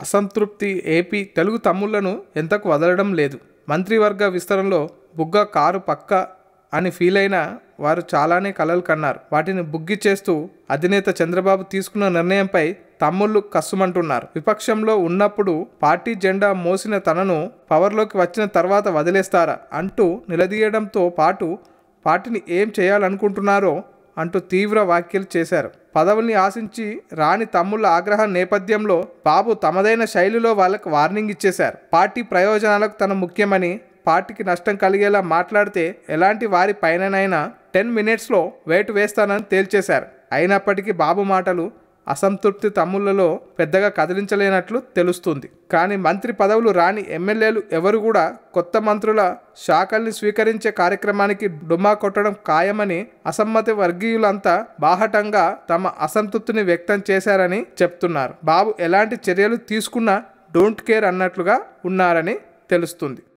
అసంతృప్తి ఏపీ తెలుగు తమ్ముళ్ళను ఎంతకు వదలడం లేదు. మంత్రివర్గ విస్తరణలో బుగ్గ కారు పక్క అని ఫీల్ అయిన వారు చాలానే కలలు కన్నారు. వాటిని బుగ్గి చేస్తూ అధినేత చంద్రబాబు తీసుకున్న నిర్ణయంపై తమ్ముళ్ళు కస్సుమంటున్నారు విపక్షంలో ఉన్నప్పుడు పార్టీ జెండా మోసిన తనను పవర్లోకి వచ్చిన తర్వాత వదిలేస్తారా అంటూ నిలదీయడంతో పాటు పార్టీని ఏం చేయాలనుకుంటున్నారో అంటూ తీవ్ర వ్యాఖ్యలు చేశారు. పదవుల్ని ఆశించి రాని తమ్ముళ్ళ ఆగ్రహం నేపథ్యంలో బాబు తమదైన శైలిలో వాళ్ళకు వార్నింగ్ ఇచ్చేశారు. పార్టీ ప్రయోజనాలకు తన ముఖ్యమని పార్టీకి నష్టం కలిగేలా మాట్లాడితే ఎలాంటి వారి పైననైనా టెన్ మినిట్స్లో వేటు వేస్తానని తేల్చేశారు. అయినప్పటికీ బాబు మాటలు అసంతృప్తి తమ్ముళ్ళలో పెద్దగా కదిలించలేనట్లు తెలుస్తుంది. కానీ మంత్రి పదవులు రాని ఎమ్మెల్యేలు ఎవరు కూడా కొత్త మంత్రుల శాఖల్ని స్వీకరించే కార్యక్రమానికి డుమా కొట్టడం ఖాయమని అసమ్మతి వర్గీయులంతా బాహటంగా తమ అసంతృప్తిని వ్యక్తం చేశారని చెప్తున్నారు. బాబు ఎలాంటి చర్యలు తీసుకున్నా డోంట్ కేర్ అన్నట్లుగా ఉన్నారని తెలుస్తుంది.